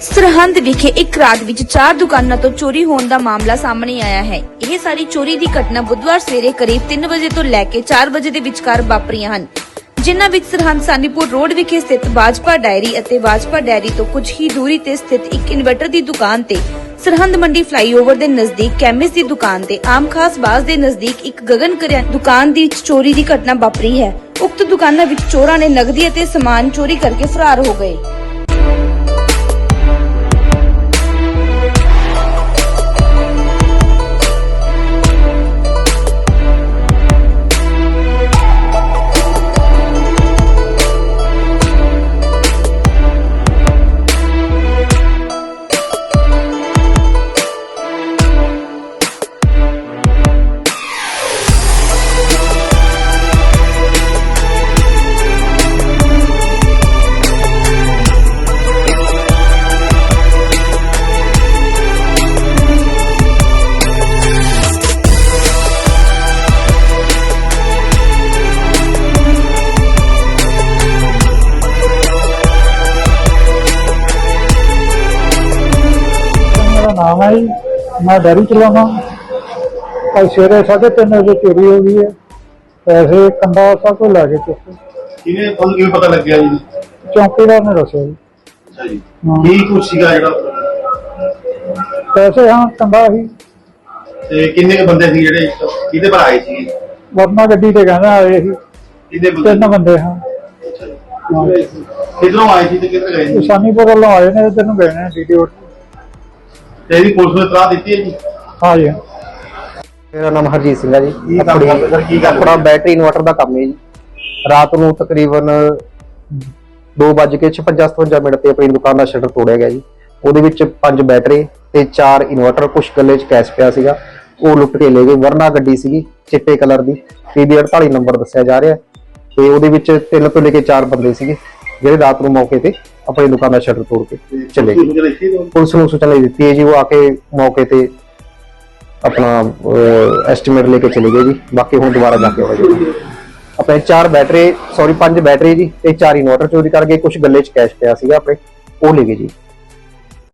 ਸਰਹੰਦ ਵਿਖੇ ਇੱਕ ਰਾਤ ਵਿੱਚ ਚਾਰ ਦੁਕਾਨਾਂ ਤੋਂ ਚੋਰੀ ਹੋਣ ਦਾ ਮਾਮਲਾ ਸਾਹਮਣੇ ਆਇਆ ਹੈ। ਇਹ ਸਾਰੀ ਚੋਰੀ ਦੀ ਘਟਨਾ ਬੁੱਧਵਾਰ ਸਵੇਰੇ ਕਰੀਬ 3 ਵਜੇ ਤੋਂ ਲੈ ਕੇ 4 ਵਜੇ ਦੇ ਵਿਚਕਾਰ ਵਾਪਰੀਆਂ ਹਨ। ਜਿਨ੍ਹਾਂ ਵਿੱਚ ਸਰਹੰਦ ਸਾਨੀਪੁਰ ਰੋਡ ਵਿਖੇ ਸਥਿਤ ਬਾਜਪਾ ਡਾਇਰੀ ਅਤੇ ਬਾਜਪਾ ਡਾਇਰੀ ਤੋਂ ਕੁਝ ਹੀ ਦੂਰੀ ਤੇ ਸਥਿਤ ਇੱਕ ਇਨਵਰਟਰ ਦੀ ਦੁਕਾਨ ਤੇ ਸਰਹੰਦ ਮੰਡੀ ਫਲਾਈਓਵਰ ਦੇ ਨਜ਼ਦੀਕ ਕੈਮਿਸ ਦੀ ਦੁਕਾਨ ਤੇ ਆਮ ਖਾਸ ਬਾਜ਼ ਦੇ ਨਜ਼ਦੀਕ ਇੱਕ ਗਗਨ ਕਰਿਆ ਦੁਕਾਨ ਦੀ ਚੋਰੀ ਦੀ ਘਟਨਾ ਵਾਪਰੀ ਹੈ। ਉਕਤ ਦੁਕਾਨਾਂ ਵਿੱਚ ਚੋਰਾਂ ਨੇ ਨਗਦੀ ਅਤੇ ਸਮਾਨ ਚੋਰੀ ਕਰਕੇ ਫਰਾਰ ਹੋ ਗਏ। ਨਾਮ ਹੈ ਜੀ ਮੈਂ ਡੈਰੀ ਚਲਾਉਣਾ ਕੱਲ ਸਵੇਰੇ 3:30 ਵਜੇ ਚੋਰੀ ਹੋ ਗਈ ਹੈ। ਪੈਸੇ ਕੰਦਾ ਸਭ ਤੋਂ ਲੈ ਕੇ ਚੁੱਕੇ ਕਿਵੇਂ ਤੁਹਾਨੂੰ ਕਿਵੇਂ ਪਤਾ ਲੱਗਿਆ ਜੀ? ਚੌਕੀਦਾਰ ਨੇ ਦੱਸਿਆ ਜੀ। ਅੱਛਾ ਜੀ। ਹਾਂ। ਕੀ ਕੁਛ ਸੀਗਾ ਜਿਹੜਾ? ਪੈਸੇ ਹਾਂ ਕੰਦਾ ਹੀ ਤੇ ਕਿੰਨੇ ਕੁ ਬੰਦੇ ਸੀ ਜਿਹੜੇ ਕਿਹਦੇ ਪਰ ਆਏ ਸੀ ਵਰਨਾ ਗੱਡੀ ਤੇ ਕਹਿੰਦਾ ਆਏ ਸੀ। ਕਿਹਦੇ ਤਿੰਨ ਬੰਦੇ ਬੰਦੇ ਹਾਂ ਕਿਧਰੋਂ ਆਏ ਸੀ ਤੇ ਕਿੱਧਰ ਗਏ ਸੀ? ਸਾਨੀਪੁਰ ਵੱਲੋਂ ਆਏ ਨੇ ਇੱਧਰ ਨੂੰ ਗਏ ਨੇ ਡੀਟੀ ਤੇ ਇਹਦੀ ਪੁਲਿਸ ਨੂੰ ਇਤਲਾਹ ਦਿੱਤੀ ਹੈ ਜੀ। ਹਾਂ ਜੀ ਮੇਰਾ ਨਾਮ ਹਰਜੀਤ ਸਿੰਘ ਹੈ ਜੀ। ਕੀ ਕੰਮ ਆਪਣੀ- ਕਰਦੇ? ਸਰ? ਕੀ ਗੱਲ ਆਪਣਾ ਬੈਟਰੀ ਇਨਵਰਟਰ ਦਾ ਕੰਮ ਹੈ ਜੀ। ਰਾਤ ਨੂੰ ਤਕਰੀਬਨ 2:56 ਮਿੰਟ ਤੇ ਆਪਣੀ ਦੁਕਾਨ ਦਾ ਸ਼ਟਰ ਤੋੜਿਆ ਗਿਆ ਜੀ। ਉਹਦੇ ਵਿੱਚ ਪੰਜ ਬੈਟਰੀ ਤੇ ਚਾਰ ਇਨਵਰਟਰ ਕੁਝ ਗੱਲੇ 'ਚ ਕੈਸ਼ ਪਿਆ ਸੀਗਾ। ਉਹ ਲੁੱਟ ਕੇ ਲੈ ਗਏ। ਵਰਨਾ ਗੱਡੀ ਸੀਗੀ ਚਿੱਟੇ ਕਲਰ ਦੀ। PB 48 ਨੰਬਰ ਦੱਸਿਆ ਜਾ ਰਿਹਾ। ਤੇ ਉਹਦੇ ਵਿੱਚ ਤਿੰਨ ਤੋਂ ਲੈ ਕੇ ਚਾਰ ਬੰਦੇ ਸੀਗੇ। ਜਿਹੜੇ ਰਾਤ ਨੂੰ ਮੌਕੇ ਤੇ ਆਪਣੀ ਦੁਕਾਨ ਦਾ ਸ਼ਟਰ ਤੋੜ ਕੇ ਚਲੇ ਗਏ। ਪੁਲਿਸ ਨੂੰ ਸੂਚਨਾ ਦਿੱਤੀ ਹੈ ਜੀ ਉਹ ਆ ਕੇ ਮੌਕੇ ਤੇ ਆਪਣਾ ਐਸਟੀਮੇਟ ਲੈ ਕੇ ਚਲੇ ਗਏ ਜੀ। ਬਾਕੀ ਹੁਣ ਦੁਬਾਰਾ ਜਾ ਕੇ ਹੋ ਜਾਏਗਾ ਆਪਣੇ ਚਾਰ ਬੈਟਰੀ ਸੌਰੀ ਪੰਜ ਬੈਟਰੀ ਜੀ ਤੇ ਚਾਰ ਇਨਵਰਟਰ ਚੋਰੀ ਕਰ ਗਏ ਕੁਝ ਗੱਲੇ 'ਚ ਕੈਸ਼ ਪਿਆ ਸੀਗਾ ਆਪਣੇ ਉਹ ਲੈ ਗਏ ਜੀ।